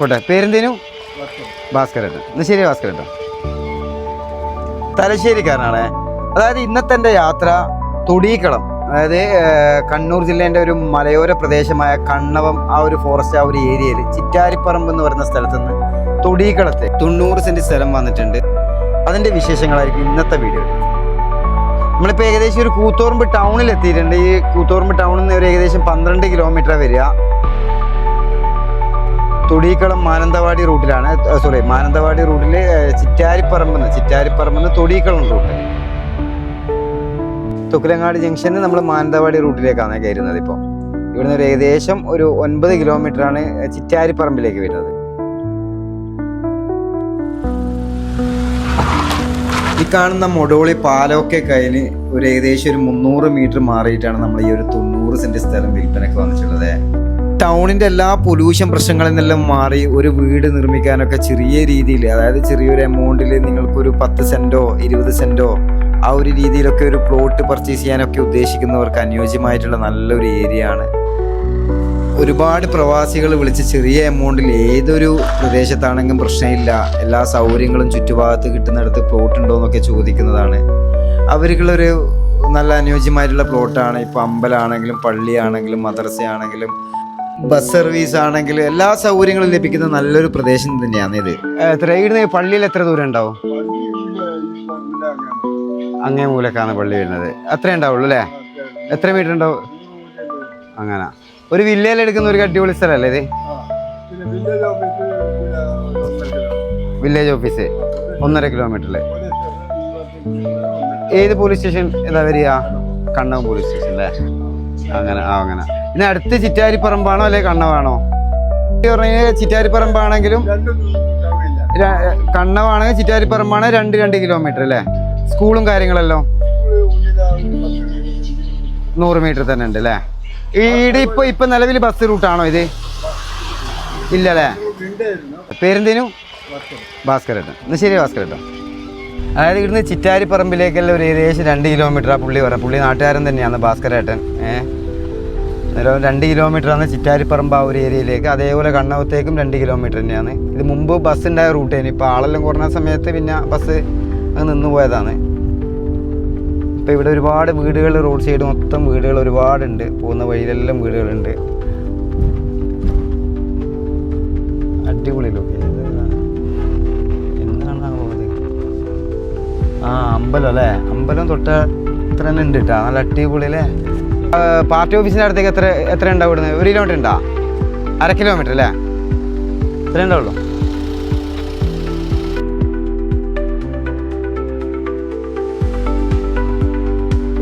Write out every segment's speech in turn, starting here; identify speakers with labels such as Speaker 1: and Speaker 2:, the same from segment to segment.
Speaker 1: പോട്ടെ. പേരെന്തേനു? ഭാസ്കരൻ. എന്നാ ശരി ഭാസ്കരൻ തലശ്ശേരിക്കാരനാണ്. അതായത് ഇന്നത്തെ എന്റെ യാത്ര തൊടീക്കളം അതായത് കണ്ണൂർ ജില്ലേന്റെ ഒരു മലയോര പ്രദേശമായ കണ്ണവം ആ ഒരു ഫോറസ്റ്റ് ആ ഒരു ഏരിയയിൽ ചിറ്റാരിപ്പറമ്പ് എന്ന് പറയുന്ന സ്ഥലത്ത് നിന്ന് തൊടീക്കളത്തെ തൊണ്ണൂറ് സെന്റ് സ്ഥലം വന്നിട്ടുണ്ട്. അതിന്റെ വിശേഷങ്ങളായിരിക്കും ഇന്നത്തെ വീഡിയോ. നമ്മളിപ്പോൾ ഏകദേശം ഒരു കൂത്തോറമ്പ് ടൗണിൽ എത്തിയിട്ടുണ്ട്. ഈ കൂത്തോറമ്പ് ടൗണിൽ നിന്ന് ഒരു ഏകദേശം പന്ത്രണ്ട് കിലോമീറ്റർ വരിക. തൊടീക്കളം മാനന്തവാടി റൂട്ടിലാണ് സോറി മാനന്തവാടി റൂട്ടിൽ ചിറ്റാരിപ്പറമ്പെന്ന് ചിറ്റാരിപ്പറമ്പെന്ന് തൊടീക്കളം റൂട്ട്. തുക്കിലങ്ങാട് ജംഗ്ഷനിൽ നമ്മൾ മാനന്തവാടി റൂട്ടിലേക്കാണ് കയറുന്നത് ഇപ്പോൾ ഇവിടുന്ന് ഒരു ഏകദേശം ഒരു ഒൻപത് കിലോമീറ്ററാണ് ചിറ്റാരിപ്പറമ്പിലേക്ക് വരുന്നത്. ഈ കാണുന്ന മൊടോളി പാലമൊക്കെ കയ്യിൽ ഒരു ഏകദേശം ഒരു മുന്നൂറ് മീറ്റർ മാറിയിട്ടാണ് നമ്മൾ ഈ ഒരു തൊണ്ണൂറ് സെന്റ് സ്ഥലം വിൽപ്പനക്ക് വന്നിട്ടുള്ളത്. ടൗണിന്റെ എല്ലാ പൊല്യൂഷൻ പ്രശ്നങ്ങളിൽ നിന്നെല്ലാം മാറി ഒരു വീട് നിർമ്മിക്കാനൊക്കെ ചെറിയ രീതിയിൽ അതായത് ചെറിയൊരു എമൗണ്ടിൽ നിങ്ങൾക്കൊരു പത്ത് സെന്റോ ഇരുപത് സെന്റോ ആ ഒരു രീതിയിലൊക്കെ ഒരു പ്ലോട്ട് പർച്ചേസ് ചെയ്യാനൊക്കെ ഉദ്ദേശിക്കുന്നവർക്ക് അനുയോജ്യമായിട്ടുള്ള നല്ലൊരു ഏരിയ ആണ്. ഒരുപാട് പ്രവാസികൾ വിളിച്ച് ചെറിയ എമൗണ്ടിൽ ഏതൊരു പ്രദേശത്താണെങ്കിലും പ്രശ്നമില്ല. എല്ലാ സൗകര്യങ്ങളും ചുറ്റുഭാഗത്ത് കിട്ടുന്നിടത്ത് പ്ലോട്ട് ഉണ്ടോ എന്നൊക്കെ ചോദിക്കുന്നതാണ്. അവർക്കുള്ളൊരു നല്ല അനുയോജ്യമായിട്ടുള്ള പ്ലോട്ടാണ്. ഇപ്പോൾ അമ്പലമാണെങ്കിലും പള്ളിയാണെങ്കിലും മദ്രസയാണെങ്കിലും ബസ് സർവീസ് ആണെങ്കിലും എല്ലാ സൗകര്യങ്ങളും ലഭിക്കുന്ന നല്ലൊരു പ്രദേശം തന്നെയാണ് ഇത്. ഇവിടുന്ന് പള്ളിയിൽ എത്ര ദൂരം ഉണ്ടാവും? അങ്ങേ മൂലക്കാണ് പള്ളി വരുന്നത്. അത്രേ ഉണ്ടാവുള്ളൂ അല്ലേ? എത്ര മീറ്റർ ഉണ്ടാവും? അങ്ങനെ. ഒരു വില്ലയിൽ എടുക്കുന്ന ഒരു അടിപൊളി സ്ഥലമല്ലേ ഇത്? വില്ലേജ് ഓഫീസ് ഒന്നര കിലോമീറ്ററിൽ ഏത് പോലീസ് സ്റ്റേഷൻ? ഏതാ വരിക? കണ്ണവം പോലീസ് സ്റ്റേഷൻ അല്ലേ? അങ്ങനെ ആ അങ്ങനെ. ഇനി അടുത്ത് ചിറ്റാരിപ്പറമ്പാണോ അല്ലെ കണ്ണവാണോ? ചിറ്റാരിപ്പറമ്പാണെങ്കിലും കണ്ണവാണെങ്കിൽ ചിറ്റാരിപ്പറമ്പാണ് രണ്ട് രണ്ട് കിലോമീറ്റർ അല്ലേ? സ്കൂളും കാര്യങ്ങളെല്ലാം നൂറ് മീറ്റർ തന്നെ ഉണ്ട് അല്ലേ? ഈടെ ഇപ്പൊ ഇപ്പൊ നിലവിൽ ബസ് റൂട്ടാണോ ഇത്? ഇല്ല അല്ലേ? പേരെന്തേനു? ഭാസ്കരേട്ടൻ. എന്നാ ശരി ഭാസ്കരേട്ടൻ അതായത് ഇവിടുന്ന് ചിറ്റാരിപ്പറമ്പിലേക്കെല്ലാം ഒരു ഏകദേശം രണ്ട് കിലോമീറ്റർ ആ പുള്ളി വരാം പുള്ളി നാട്ടുകാരൻ തന്നെയാണ് ഭാസ്കരേട്ടൻ. ഏഹ് അന്നേരം രണ്ട് കിലോമീറ്ററാണ് ചിറ്റാരിപ്പറമ്പ് ആ ഒരു ഏരിയയിലേക്ക്. അതേപോലെ കണ്ണവത്തേക്കും രണ്ട് കിലോമീറ്റർ തന്നെയാണ്. ഇത് മുമ്പ് ബസ് ഉണ്ടായ റൂട്ടേന് ഇപ്പോൾ ആളെല്ലാം കുറഞ്ഞ സമയത്ത് പിന്നെ ബസ് അങ്ങ് നിന്ന് പോയതാണ്. ഇപ്പോൾ ഇവിടെ ഒരുപാട് വീടുകൾ റോഡ് സൈഡ് മൊത്തം വീടുകൾ ഒരുപാടുണ്ട്. പോകുന്ന വഴിയിലെല്ലാം വീടുകളുണ്ട്. അടിപൊളി ലൊക്കേഷൻ എന്താണാവോ അത് ആ അമ്പലം അല്ലേ? അമ്പലം തൊട്ട് ഇത്ര തന്നെ ഉണ്ട് കേട്ടോ നല്ല അടിപൊളി അല്ലേ പാർട്ടി ഓഫീസിന്റെ അടുത്തേക്ക് എത്ര എത്ര ഉണ്ടാവും ഇവിടുന്ന് ഒരു കിലോമീറ്റർ ഉണ്ടോ? അര കിലോമീറ്റർ അല്ലേ? എത്ര ഉണ്ടാവുള്ളൂ.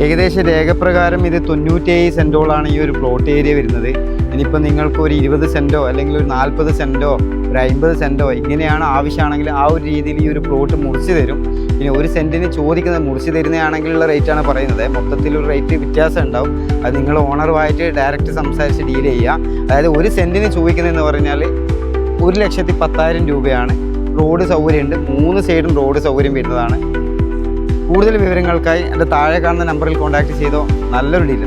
Speaker 1: ഏകദേശം രേഖപ്രകാരം ഇത് തൊണ്ണൂറ്റേഴ് സെന്റോളാണ് ഈ ഒരു പ്ലോട്ട് ഏരിയ വരുന്നത്. ഇനിയിപ്പോൾ നിങ്ങൾക്ക് ഒരു ഇരുപത് സെന്റോ അല്ലെങ്കിൽ ഒരു നാൽപ്പത് സെന്റോ ഒരു അമ്പത് സെന്റോ ഇങ്ങനെയാണ് ആവശ്യമാണെങ്കിൽ ആ ഒരു രീതിയിൽ ഈ ഒരു പ്ലോട്ട് മുറിച്ച് തരും. ഇനി ഒരു സെന്റിന് ചോദിക്കുന്നത് മുറിച്ച് തരുന്നതാണെങ്കിലുള്ള റേറ്റാണ് പറയുന്നത്. മൊത്തത്തിൽ ഒരു റേറ്റ് വ്യത്യാസം ഉണ്ടാവും. അത് നിങ്ങൾ ഓണറുമായിട്ട് ഡയറക്റ്റ് സംസാരിച്ച് ഡീൽ ചെയ്യുക. അതായത് ഒരു സെന്റിന് ചോദിക്കുന്നതെന്ന് പറഞ്ഞാൽ ഒരു ലക്ഷത്തി പത്തായിരം രൂപയാണ് റോഡ് സൗകര്യമുണ്ട്. മൂന്ന് സൈഡും റോഡ് സൗകര്യം വരുന്നതാണ്. കൂടുതൽ വിവരങ്ങൾക്കായി എന്റെ താഴെ കാണുന്ന നമ്പറിൽ കോൺടാക്ട് ചെയ്തോ. നല്ലൊരു ഡീൽ